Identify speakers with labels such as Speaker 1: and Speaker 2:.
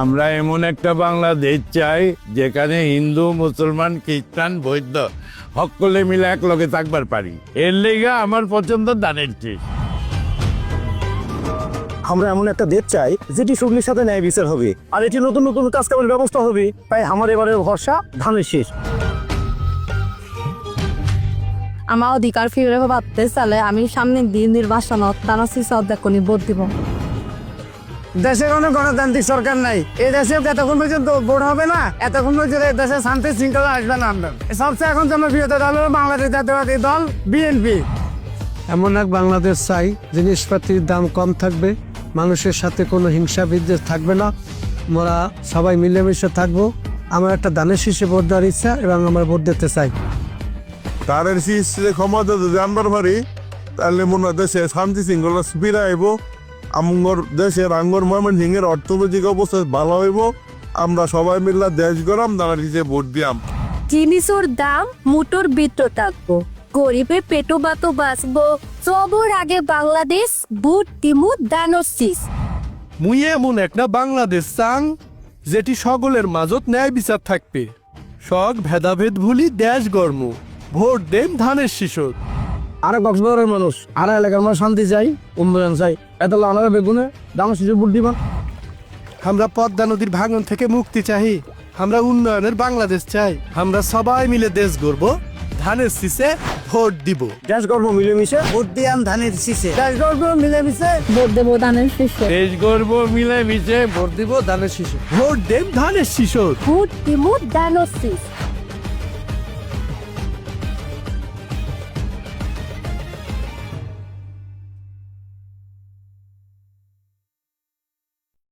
Speaker 1: আমরা এমন একটা বাংলাদেশ চাই যেখানে হিন্দু মুসলমান খ্রিস্টান বৌদ্ধ সকলে মিলে এক লগে থাকবার পারি। এর লেগে আমার পছন্দ দানের শীষ
Speaker 2: আমরা এমন একটা দেশ চাই যেটি সুগ্নির সাথে ন্যায় বিচার হবে আর এটি নতুন নতুন কাজ কামের ব্যবস্থা হবে। তাই আমার এবারের ভরসা ধানের শেষ।
Speaker 3: আমার অধিকার ফিরে ভাবতে চালে আমি সামনে দিন নির্বাচনত তারা সিসা দেখনি ভোট দিব।
Speaker 4: দেশে কোনো গণতান্ত্রিক সরকার নাই। এই দেশে এতক্ষণ পর্যন্ত ভোট হবে না? এতক্ষণ পর্যন্ত এই দেশে শান্তি শৃঙ্খলা আসবে না আমরা। সবচেয়ে এখন জনপ্রিয় দল হলো বাংলাদেশ জাতীয়বাদী দল বিএনপি।
Speaker 5: এমন এক বাংলাদেশ চাই জিনিসপাতির দাম কম থাকবে মানুষের সাথে কোনো হিংসা বিদ্বেষ থাকবে না। আমরা সবাই মিলেমিশে থাকব। আমার একটা দানের শীষে ভোট দেওয়ার ইচ্ছা এবং আমার ভোট দিতে চাই।
Speaker 6: তারের শীর্ষে ক্ষমতা যদি আনবার পারি তাহলে মনে হয় দেশে শান্তি শৃঙ্খলা ফিরে আইব আমগর দেশের আঙ্গর ময়মন সিংহের অর্থনৈতিক অবস্থা ভালো হইব আমরা সবাই মিলে দেশ গরম হিসেবে ভোট দিয়াম।
Speaker 3: জিনিসের দাম মুটোর ভিতর থাকব। গরিবে পেটো বাতো বাঁচবো। সবর আগে বাংলাদেশ বুট তিমু দানশিস
Speaker 7: মুই এমন একটা বাংলাদেশ চাং যেটি সকলের মাজত ন্যায় বিচার থাকবে। সব ভেদাভেদ ভুলি দেশ গর্ম ভোট দেম ধানের শিশর।
Speaker 4: আর কক্সবাজারের মানুষ আর এলাকার মানুষ শান্তি চাই উন্নয়ন চাই। এত আনারা বেগুনে দাম শিশু ভোট দিবা
Speaker 7: আমরা পদ্মা নদীর ভাঙন থেকে মুক্তি চাই আমরা উন্নয়নের বাংলাদেশ চাই আমরা সবাই মিলে দেশ গড়ব ধানের শীষে ভোট দিব।
Speaker 2: দেশ গর্ব মিলেমিশে?
Speaker 4: ভোট দিয়াম ধানের শীষে। দেশ গর্ব মিলেমিশে?
Speaker 3: ভোট দেবো ধানের শিশু
Speaker 1: দেশ গর্ব মিলে মিশে ভোট
Speaker 5: দিব ধানের শীষে।
Speaker 7: ভোট দেম ধানের শীষে।
Speaker 3: ভোট দিব ধানের দানশিস